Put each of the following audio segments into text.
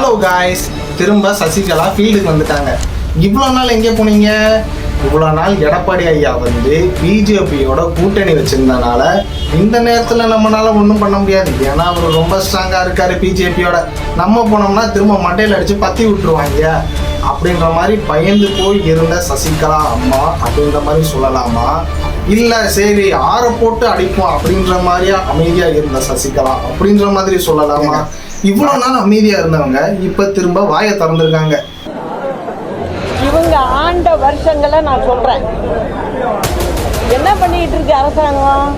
Hello guys திரும்ப சசிகலா ஃபீல்டுக்கு வந்துட்டாங்க. இவ்வளோ நாள் எங்கே போனீங்க? இவ்வளோ நாள் எடப்பாடி ஐயா வந்து பிஜேபியோட கூட்டணி வச்சிருந்தனால இந்த நேரத்தில் நம்மளால ஒன்றும் பண்ண முடியாது. ஏன்னா அவர் ரொம்ப ஸ்ட்ராங்காக இருக்கார் பிஜேபியோட. நம்ம போனோம்னா திரும்ப மண்டையில் அடித்து பற்றி விட்டுருவாங்க. அப்படின்ற மாதிரி பயந்து போய் இருந்த சசிகலா அம்மா அப்படின்ற மாதிரி சொல்லலாமா? இல்லை சரி ஆற போட்டு அடிப்போம் அப்படின்ற மாதிரியா அமைதியாக இருந்த சசிகலா அப்படின்ற மாதிரி சொல்லலாமா? இவ்வளோ நாள் அமைதியாக இருந்தவங்க இப்போ திரும்ப வாயை திறந்துருக்காங்க. இவங்க ஆண்ட வருஷங்களை நான் சொல்றேன். என்ன பண்ணிட்டு இருக்கு அரசாங்கம்?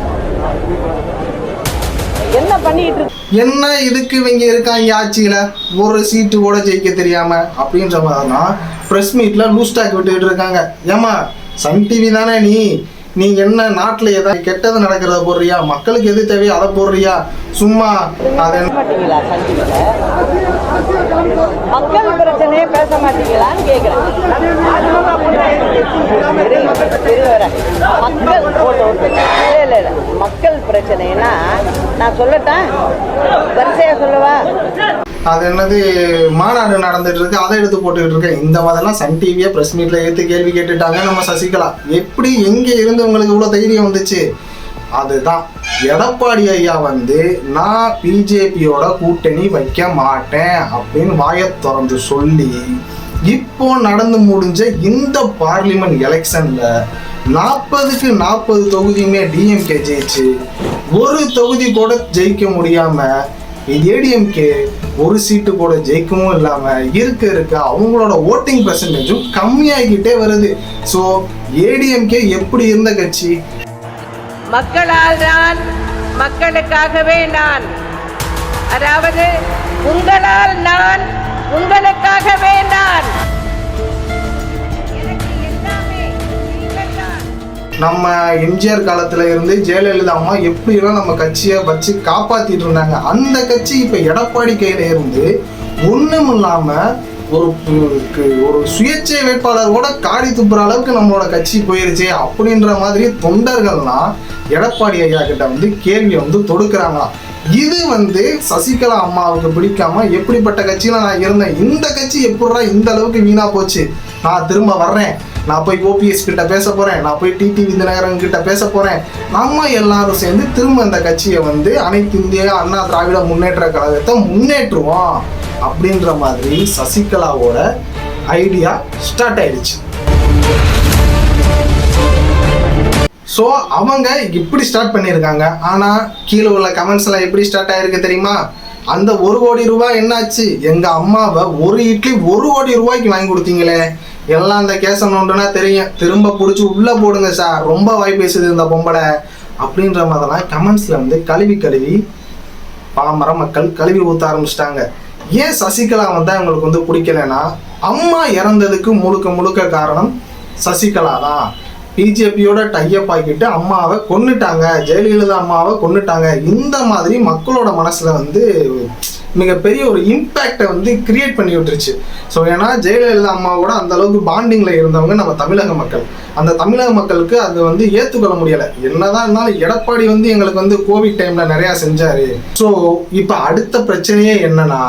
என்ன பண்ணிட்டு என்ன இதுக்கு இவங்க இருக்காங்க ஆட்சியில்? ஒரு சீட்டு கூட ஜெயிக்க தெரியாம அப்படின்ற மாதிரி தான் ப்ரெஸ் மீட்டில் லூஸ் டாக் விட்டுக்கிட்டு இருக்காங்க. ஏமா சன் டிவி தானே நீ? நீ என்ன நாட்டில் ஏதாவது கெட்டது நடக்கிறத போடுறியா மக்களுக்கு எது தேவையோ அதை போடுறியா சும்மா அது மக்கள் பிரச்சனையே பேச மாட்டீங்களான்னு கேட்குறேன் இரு, இரு மக்கள் ஓட்டு ஓட்டு இல்ல இல்ல இல்ல மக்கள் பிரச்சனைனா நான் சொல்லட்டேன். வரிசையா சொல்லவா? அது என்னது மாநாடு நடந்துட்டு இருக்கு அதை எடுத்து போட்டுக்கிட்டு இருக்கேன். இந்த மாதிரிலாம் சன் டிவியை ப்ரெஸ் மீட்ல எடுத்து கேள்வி கேட்டுட்டாங்க நம்ம சசிகலா. எப்படி எங்க இருந்து உங்களுக்கு இவ்வளோ தைரியம் வந்துச்சு? அதுதான். எடப்பாடி ஐயா வந்து நான் பிஜேபியோட கூட்டணி வைக்க மாட்டேன் அப்படின்னு வாயை திறந்து சொல்லி இப்போ நடந்து முடிஞ்ச இந்த பார்லிமெண்ட் எலெக்ஷன்ல நாற்பதுக்கு நாற்பது தொகுதியுமே டிஎம்கே ஜெயிச்சு ஒரு தொகுதி கூட ஜெயிக்க முடியாம ஏடிஎம்கே ஒரு சீட்டு கூட ஜெயிக்கவும் இல்லாம இருக்க இருக்க அவங்களோட ஓட்டிங் பர்சன்டேஜும் கம்மியாகிட்டே வருது. ஸோ ஏடிஎம்கே எப்படி இருந்த கட்சி? மக்களால் நான் மக்களுக்காகவே நான் அதாவது உங்கள் நம்ம எம்ஜிஆர் காலத்துல இருந்து ஜெயலலிதா அம்மா எப்படிலாம் நம்ம கட்சியை வச்சு காப்பாத்திட்டு இருந்தாங்க அந்த கட்சி இப்ப எடப்பாடி கையில இருந்து ஒண்ணும் இல்லாம ஒரு ஒரு சுயேட்சை வேட்பாளரோட காடி துப்புற அளவுக்கு நம்மளோட கட்சி போயிருச்சு அப்படின்ற மாதிரி தொண்டர்கள்லாம் எடப்பாடி ஐயா கிட்ட வந்து கேள்வியை வந்து தொடுக்கிறாங்களாம் இது வந்து சசிகலா அம்மாவுக்கு பிடிக்காம எப்படிப்பட்ட கட்சியில நான் இருந்தேன் இந்த கட்சி எப்படா இந்த அளவுக்கு வீணா போச்சு? நான் திரும்ப வர்றேன். நான் போய் ஓபிஎஸ் கிட்ட பேச போறேன் நான் போய் டிடி விதிநகரன் கிட்ட பேச போறேன். நம்ம எல்லாரும் சேர்ந்து திரும்ப இந்த கட்சியை வந்து அனைத்து இந்திய அண்ணா திராவிட முன்னேற்ற கழகத்தை முன்னேற்றுவோம் அப்படின்ற மாதிரி சசிகலாவோட ஐடியா ஸ்டார்ட் ஆயிடுச்சு. ஸோ அவங்க இப்படி ஸ்டார்ட் பண்ணியிருக்காங்க. ஆனால் கீழே உள்ள கமெண்ட்ஸ்லாம் எப்படி ஸ்டார்ட் ஆயிருக்கு தெரியுமா? அந்த ஒரு கோடி ரூபாய் என்னாச்சு? எங்கள் அம்மாவை ஒரு இட்லி ஒரு கோடி ரூபாய்க்கு வாங்கி கொடுத்தீங்களே. எல்லாம் அந்த கேச நோண்டுனா தெரியும். திரும்ப பிடிச்சி உள்ளே போடுங்க சார். ரொம்ப வாய் பேசுது இந்த பொம்பளை. அப்படின்ற மாதிரிலாம் கமெண்ட்ஸில் வந்து கழுவி கழுவி பாமர மக்கள் கழுவி ஊற்ற ஆரம்பிச்சிட்டாங்க. ஏன் சசிகலா வந்து அவங்களுக்கு வந்து பிடிக்கலன்னா அம்மா இறந்ததுக்கு முழுக்க முழுக்க காரணம் சசிகலா தான். பிஜேபியோட டையப் ஆக்கிட்டு அம்மாவை கொண்டுட்டாங்க ஜெயலலிதா அம்மாவை கொன்னுட்டாங்க. இந்த மாதிரி மக்களோட மனசில் வந்து மிகப்பெரிய ஒரு இம்பேக்டை வந்து கிரியேட் பண்ணி விட்டுருச்சு. ஸோ ஏன்னா ஜெயலலிதா அம்மாவோட அந்த அளவுக்கு பாண்டிங்கில் இருந்தவங்க நம்ம தமிழக மக்கள். அந்த தமிழக மக்களுக்கு அது வந்து ஏற்றுக்கொள்ள முடியலை. என்னதான் இருந்தாலும் எடப்பாடி வந்து எங்களுக்கு வந்து கோவிட் டைம்ல நிறையா செஞ்சாரு. ஸோ இப்போ அடுத்த பிரச்சனையே என்னன்னா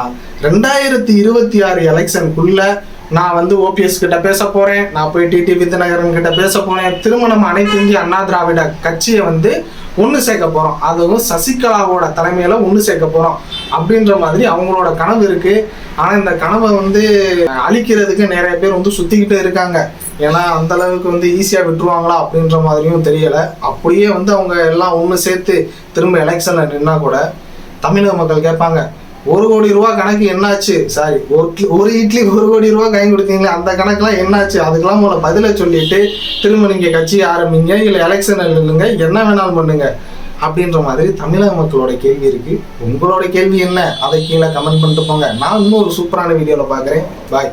ரெண்டாயிரத்தி இருபத்தி ஆறு எலெக்ஷனுக்குள்ள நான் வந்து ஓபிஎஸ் கிட்ட பேச போறேன். நான் போய் டிடி வித்யநகரன் கிட்ட பேச போறேன். திருமணம் அனைத்து இந்திய அண்ணா திராவிட கட்சியை வந்து ஒன்று சேர்க்க போறோம். அதுவும் சசிகலாவோட தலைமையில ஒன்று சேர்க்க போறோம். அப்படின்ற மாதிரி அவங்களோட கனவு இருக்கு. ஆனா இந்த கனவை வந்து அழிக்கிறதுக்கு நிறைய பேர் வந்து சுற்றிக்கிட்டே இருக்காங்க. ஏன்னா அந்த அளவுக்கு வந்து ஈஸியா விட்டுருவாங்களா அப்படின்ற மாதிரியும் தெரியல. அப்படியே வந்து அவங்க எல்லாம் ஒன்று சேர்த்து திரும்ப எலெக்ஷன்ல நின்னா கூட தமிழக மக்கள் கேட்பாங்க ஒரு கோடி ரூபா கணக்கு என்னாச்சு? சாரி ஒரு இட்லி- ஒரு இட்லி ஒரு கோடி ரூபா கை கொடுத்தீங்களே அந்த கணக்கெல்லாம் என்னாச்சு? அதுக்கெல்லாம் உங்களை பதிலை சொல்லிட்டு திரும்ப நீங்க கட்சி ஆரம்பிங்க இல்ல எலெக்ஷன் இல்லைங்க என்ன வேணாலும் பண்ணுங்க அப்படின்ற மாதிரி தமிழக மக்களோட கேள்வி இருக்கு. உங்களோட கேள்வி என்ன? அதை கீழே கமெண்ட் பண்ணிட்டு போங்க. நான் இன்னும் ஒரு சூப்பரான வீடியோவில் பார்க்குறேன். பாய்